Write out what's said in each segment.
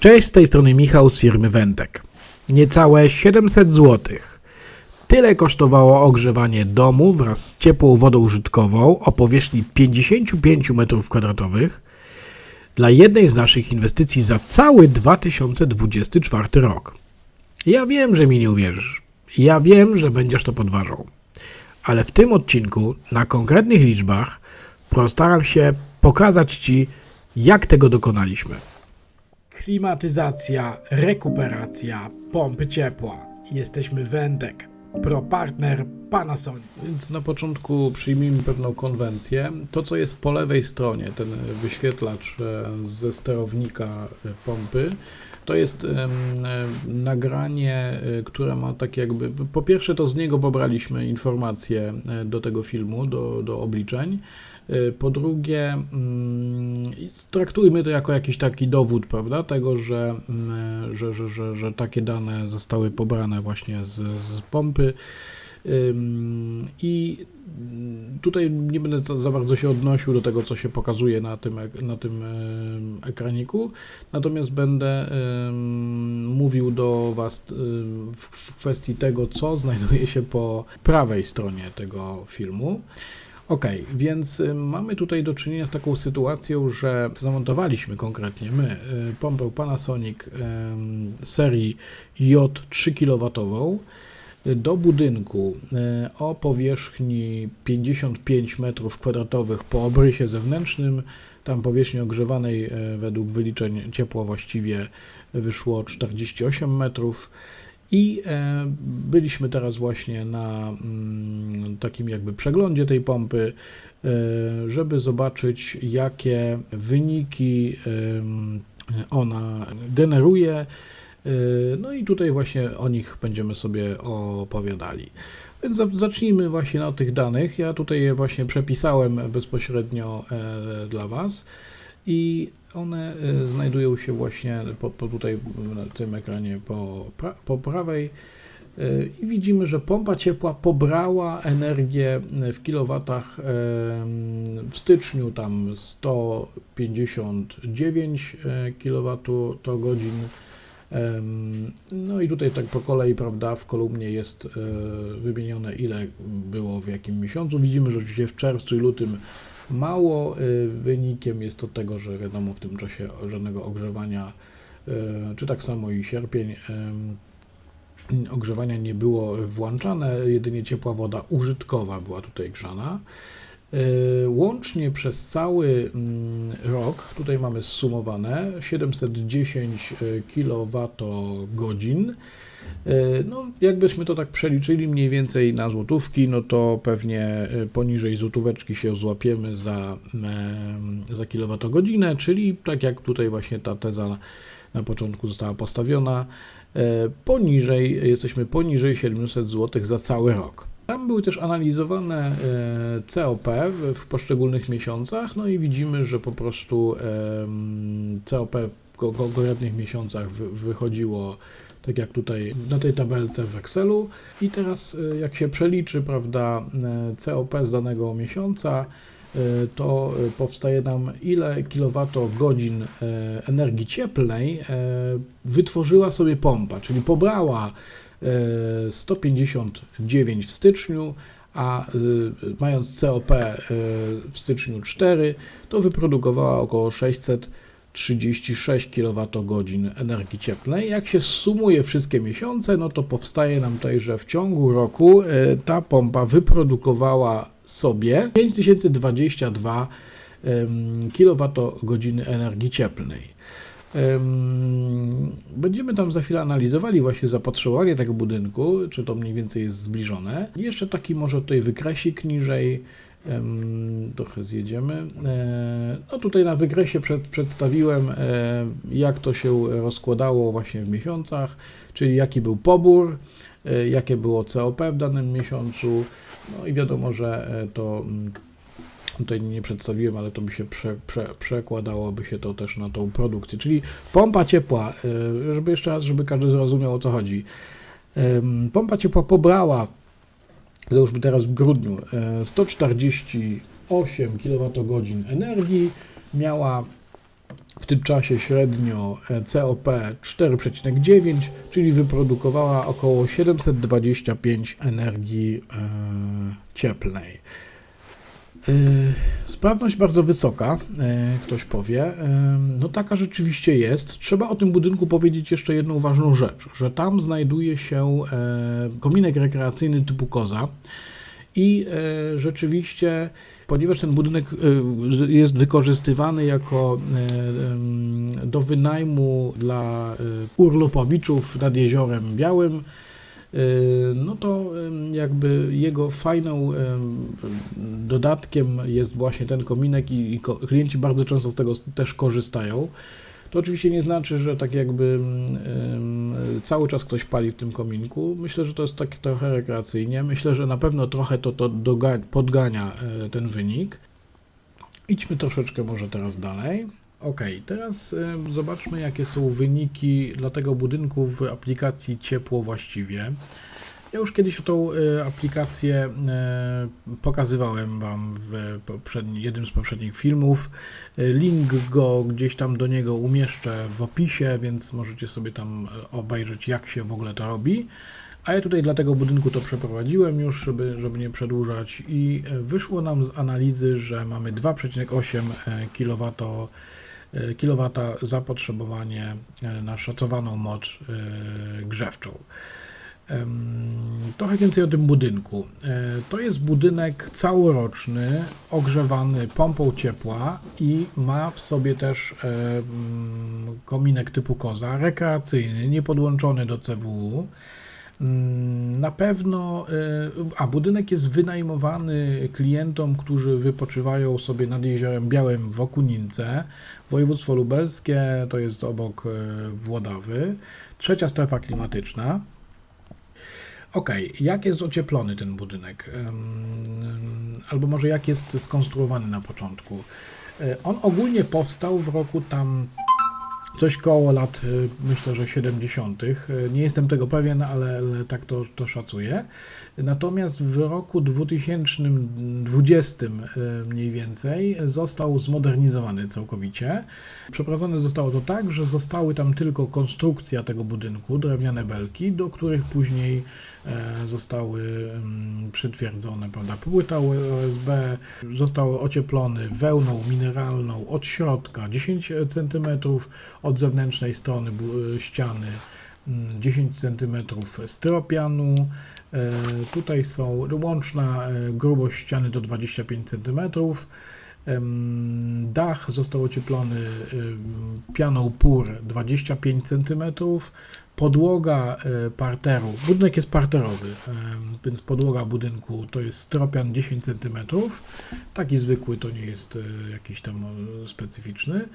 Cześć, z tej strony Michał z firmy Wentek. Niecałe 700 zł. Tyle kosztowało ogrzewanie domu wraz z ciepłą wodą użytkową o powierzchni 55 m2 dla jednej z naszych inwestycji za cały 2024 rok. Ja wiem, że mi nie uwierzysz. Ja wiem, że będziesz to podważał. Ale w tym odcinku na konkretnych liczbach postaram się pokazać Ci, jak tego dokonaliśmy. Klimatyzacja, rekuperacja, pompy ciepła. Jesteśmy Wendek, propartner Panasonic. Więc na początku przyjmijmy pewną konwencję. To, co jest po lewej stronie, ten wyświetlacz e, ze sterownika e, pompy, to jest e, nagranie, e, które ma tak jakby. Po pierwsze, to z niego pobraliśmy informacje e, do tego filmu, do, do obliczeń. E, Po drugie, mm, traktujmy to jako jakiś taki dowód, prawda, tego, mm, że, że, że, że takie dane zostały pobrane właśnie z, z pompy. I tutaj nie będę za- bardzo się odnosił do tego, co się pokazuje na tym, na tym ekraniku, natomiast będę mówił do Was w kwestii tego, co znajduje się po prawej stronie tego filmu. Ok, więc y, mamy tutaj do czynienia z taką sytuacją, że zamontowaliśmy konkretnie my y, pompę Panasonic serii J 3 kW do budynku y, o powierzchni 55 m2 po obrysie zewnętrznym. Tam powierzchni ogrzewanej y, według wyliczeń ciepła właściwie wyszło 48 metrów. I e, byliśmy teraz właśnie na mm, takim jakby przeglądzie tej pompy, e, żeby zobaczyć, jakie wyniki ona generuje. E, No i tutaj właśnie o nich będziemy sobie opowiadali. Więc za- zacznijmy właśnie od tych danych. Ja tutaj je właśnie przepisałem bezpośrednio e, dla Was i one e, znajdują się właśnie po, po tutaj na tym ekranie po, po prawej. E, I widzimy, że pompa ciepła pobrała energię w kilowatach w styczniu tam 159 kWh. No i tutaj tak po kolei, prawda, w kolumnie jest e, wymienione ile było w jakim miesiącu. Widzimy, że oczywiście w czerwcu i lutym mało. y, Wynikiem jest to tego, że wiadomo w tym czasie żadnego ogrzewania, y, czy tak samo i sierpień, ogrzewania nie było włączane, jedynie ciepła woda użytkowa była tutaj grzana. Y, Łącznie przez cały mm, rok, tutaj mamy zsumowane 710 kWh. No, jakbyśmy to tak przeliczyli mniej więcej na złotówki, no to pewnie y, poniżej złotóweczki się złapiemy za, em, za kilowatogodzinę, czyli tak jak tutaj właśnie ta teza na, początku została postawiona, poniżej, jesteśmy poniżej 700 zł za cały rok. Tam były też analizowane e, COP w, poszczególnych miesiącach, no i widzimy, że po prostu COP w ko- konkretnych miesiącach wy, wychodziło tak jak tutaj na tej tabelce w Excelu. I teraz e, jak się przeliczy, prawda, e, COP z danego miesiąca, to powstaje nam ile kilowatogodzin energii cieplnej wytworzyła sobie pompa, czyli pobrała 159 w styczniu, a y, mając COP y, w styczniu 4, to wyprodukowała około 636 kWh energii cieplnej. Jak się sumuje wszystkie miesiące, no to powstaje nam tutaj, że w ciągu roku ta pompa wyprodukowała sobie 5022 kWh energii cieplnej. Będziemy tam za chwilę analizowali właśnie zapotrzebowanie tego budynku, czy to mniej więcej jest zbliżone. Jeszcze taki może tutaj wykresik niżej, trochę zjedziemy. E, No tutaj na wykresie przed, przedstawiłem, e, jak to się rozkładało właśnie w miesiącach, czyli jaki był pobór, e, jakie było COP w danym miesiącu. No i wiadomo, że to mm, tutaj nie przedstawiłem, ale to by się prze, prze, przekładałoby się to też na tą produkcję. Czyli pompa ciepła, y, żeby jeszcze raz, żeby każdy zrozumiał o co chodzi. Pompa ciepła pobrała, załóżmy teraz w grudniu, y, 148 kWh energii, miała w tym czasie średnio e, COP 4,9, czyli wyprodukowała około 725 energii cieplnej. E, Sprawność bardzo wysoka, e, ktoś powie. E, No taka rzeczywiście jest. Trzeba o tym budynku powiedzieć jeszcze jedną ważną rzecz, że tam znajduje się e, kominek rekreacyjny typu koza. I e, rzeczywiście, ponieważ ten budynek e, jest wykorzystywany jako do wynajmu dla urlopowiczów nad Jeziorem Białym, no to jakby jego fajną em, dodatkiem jest właśnie ten kominek i, klienci bardzo często z tego też korzystają. To oczywiście nie znaczy, że tak jakby cały czas ktoś pali w tym kominku. Myślę, że to jest tak trochę rekreacyjnie. Myślę, że na pewno trochę to, to podgania e, ten wynik. Idźmy troszeczkę może teraz dalej. Ok, teraz e, zobaczmy, jakie są wyniki dla tego budynku w aplikacji Ciepło właściwie. Ja już kiedyś tą e, aplikację e, pokazywałem Wam w jednym z poprzednich filmów. Link go gdzieś tam do niego umieszczę w opisie, więc możecie sobie tam obejrzeć, jak się w ogóle to robi. A ja tutaj dla tego budynku to przeprowadziłem już, żeby, żeby nie przedłużać i wyszło nam z analizy, że mamy 2,8 kW, e, kilowata zapotrzebowanie e, na szacowaną moc e, grzewczą. Trochę więcej o tym budynku. To jest budynek całoroczny, ogrzewany pompą ciepła i ma w sobie też mm, kominek typu koza, rekreacyjny, niepodłączony do CWU. Mm, Na pewno, a budynek jest wynajmowany klientom, którzy wypoczywają sobie nad Jeziorem Białym w Okunince. Województwo lubelskie to jest obok e, Włodawy. Trzecia strefa klimatyczna. Okej, jak jest ocieplony ten budynek? Albo może jak jest skonstruowany na początku? E, On ogólnie powstał w roku tam coś koło lat, y, myślę, że 70. Y, Nie jestem tego pewien, ale, ale tak to, to szacuję. Natomiast w roku 2020 y, mniej więcej został zmodernizowany całkowicie. Przeprowadzone zostało to tak, że zostały tam tylko konstrukcja tego budynku, drewniane belki, do których później zostały mm, przytwierdzone, prawda, płyta OSB, został ocieplony wełną mineralną od środka 10 cm, od zewnętrznej strony bu- ściany mm, 10 cm styropianu. E, Tutaj są łączna e, grubość ściany do 25 cm. Dach został ocieplony pianą PUR 25 cm. Podłoga e, parteru, budynek jest parterowy, em, więc podłoga budynku to jest styropian 10 cm. Taki zwykły, to nie jest e, jakiś tam e, specyficzny.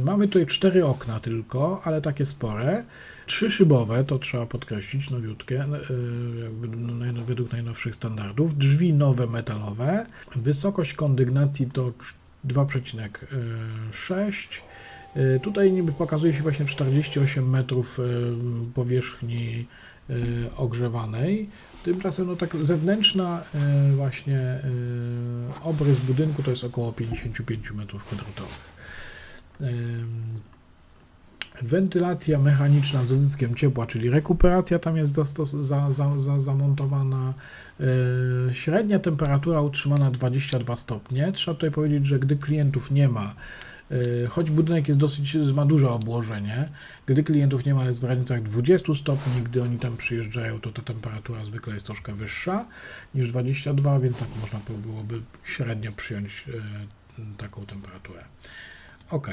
Mamy tutaj cztery okna tylko, ale takie spore. Trzy szybowe, to trzeba podkreślić, nowiutkie, e, no, według najnowszych standardów. Drzwi nowe metalowe. Wysokość kondygnacji to cz- 2,6. E, Tutaj niby pokazuje się właśnie 48 metrów e, powierzchni e, ogrzewanej. Tymczasem no tak zewnętrzna właśnie obrys budynku to jest około 55 metrów kwadratowych. Wentylacja mechaniczna z odzyskiem ciepła, czyli rekuperacja tam jest za, za, za, zamontowana. Średnia temperatura utrzymana 22 stopnie. Trzeba tutaj powiedzieć, że gdy klientów nie ma, choć budynek jest dosyć, ma duże obłożenie, gdy klientów nie ma jest w granicach 20 stopni, gdy oni tam przyjeżdżają, to ta temperatura zwykle jest troszkę wyższa niż 22, więc tak można by- byłoby średnio przyjąć e, taką temperaturę. Ok.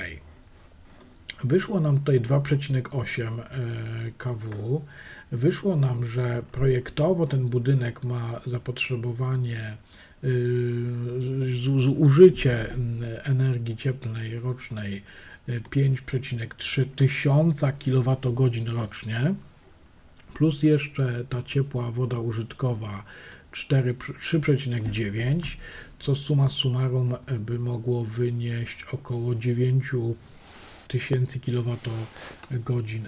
Wyszło nam tutaj 2,8 e, kW. Wyszło nam, że projektowo ten budynek ma zapotrzebowanie, y, zużycie mm, energii cieplnej rocznej y, 5,3 tysiąca kWh rocznie, plus jeszcze ta ciepła woda użytkowa 4, 3,9, co summa summarum e, by mogło wynieść około 9 tysięcy kWh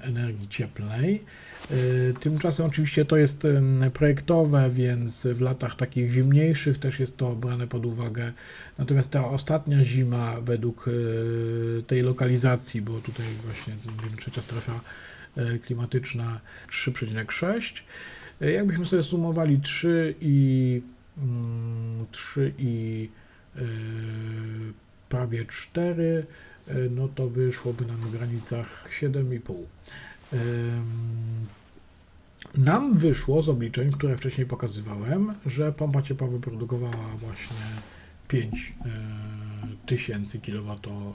energii cieplnej. Y, Tymczasem oczywiście to jest projektowe, więc w latach takich zimniejszych też jest to brane pod uwagę. Natomiast ta ostatnia zima według y, tej lokalizacji, bo tutaj właśnie trzecia strefa y, klimatyczna 3,6. Y, Jakbyśmy sobie sumowali 3 i mm, 3 i y, prawie 4, y, no to wyszłoby nam w granicach 7,5. Ym, Nam wyszło z obliczeń, które wcześniej pokazywałem, że pompa ciepła wyprodukowała właśnie 5 tysięcy kWh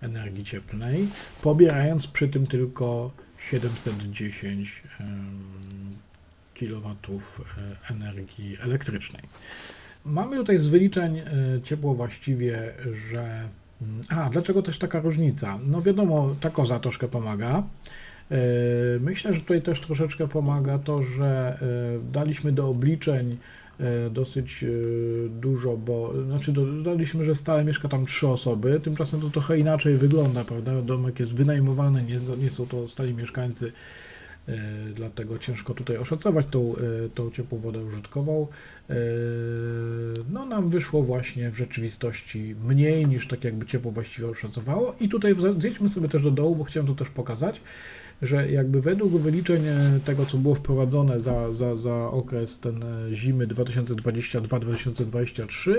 energii cieplnej, pobierając przy tym tylko 710 kW energii elektrycznej. Mamy tutaj z wyliczeń e, ciepło właściwie, że. A, dlaczego też taka różnica? No wiadomo, ta koza troszkę pomaga. E, Myślę, że tutaj też troszeczkę pomaga to, że e, daliśmy do obliczeń e, dosyć dużo, bo znaczy do- dodaliśmy, że stale mieszka tam trzy osoby, tymczasem to trochę inaczej wygląda, prawda? Domek jest wynajmowany, nie, nie są to stali mieszkańcy, dlatego ciężko tutaj oszacować tą, e, tą ciepłą wodę użytkową. E, No nam wyszło właśnie w rzeczywistości mniej niż tak jakby ciepło właściwie oszacowało i tutaj zjedźmy sobie też do dołu, bo chciałem to też pokazać, że jakby według wyliczeń e, tego, co było wprowadzone za, za, za okres ten e, zimy 2022-2023,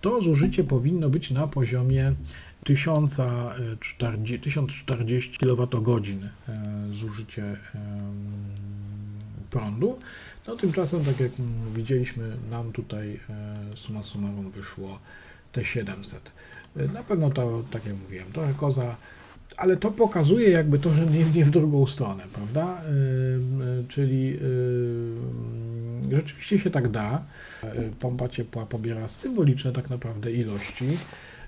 to zużycie powinno być na poziomie 1040, 1040 kWh zużycie prądu. No tymczasem, tak jak mm, widzieliśmy, nam tutaj e, summa summarum wyszło te 700. E, Na pewno to, tak jak mówiłem, trochę koza, ale to pokazuje jakby to, że nie, nie w drugą stronę, prawda? E, Czyli e, rzeczywiście się tak da. E, Pompa ciepła pobiera symboliczne tak naprawdę ilości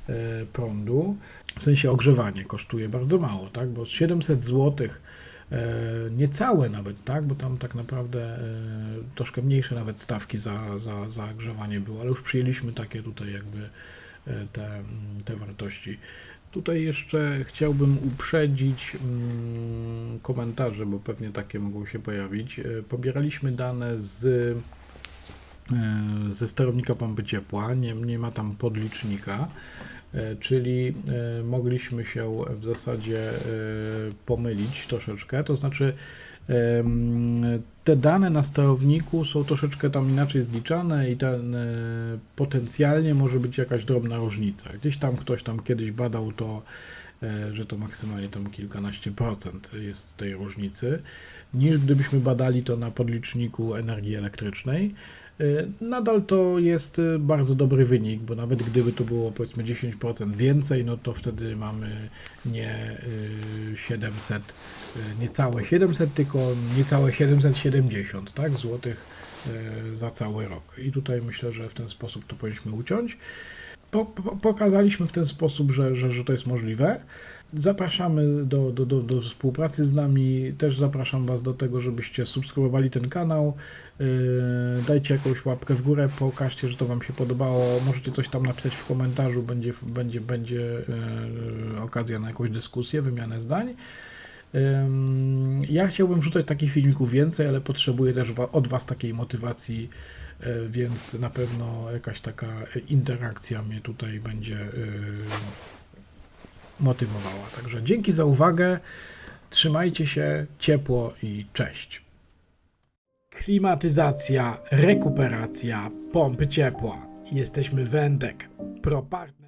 e, prądu, w sensie ogrzewanie kosztuje bardzo mało, tak? Bo 700 zł, e, niecałe nawet, tak? Bo tam tak naprawdę troszkę mniejsze nawet stawki za, za, za ogrzewanie było, ale już przyjęliśmy takie tutaj jakby te, te wartości. Tutaj jeszcze chciałbym uprzedzić mm, komentarze, bo pewnie takie mogą się pojawić. E, Pobieraliśmy dane z e, ze sterownika pompy ciepła, nie, nie ma tam podlicznika, e, czyli mogliśmy się w zasadzie pomylić troszeczkę, to znaczy te dane na sterowniku są troszeczkę tam inaczej zliczane i ten e, potencjalnie może być jakaś drobna różnica. Gdzieś tam ktoś tam kiedyś badał to, e, że to maksymalnie tam kilkanaście procent jest tej różnicy, niż gdybyśmy badali to na podliczniku energii elektrycznej. Y, Nadal to jest y, bardzo dobry wynik, bo nawet gdyby to było powiedzmy 10% więcej, no to wtedy mamy nie y, 700, y, niecałe 700, tylko niecałe 770 tak, złotych y, za cały rok. I tutaj myślę, że w ten sposób to powinniśmy uciąć. Po, po, pokazaliśmy w ten sposób, że, że, że to jest możliwe. Zapraszamy do, do, do, do współpracy z nami. Też zapraszam Was do tego, żebyście subskrybowali ten kanał. Yy, dajcie jakąś łapkę w górę, pokażcie, że to Wam się podobało. Możecie coś tam napisać w komentarzu, będzie, będzie, będzie yy, okazja na jakąś dyskusję, wymianę zdań. Ym, Ja chciałbym wrzucać takich filmików więcej, ale potrzebuję też od Was takiej motywacji, e, więc na pewno jakaś taka interakcja mnie tutaj będzie y, motywowała. Także dzięki za uwagę. Trzymajcie się ciepło i cześć. Klimatyzacja, rekuperacja, pompy ciepła. Jesteśmy Wendek, propartner.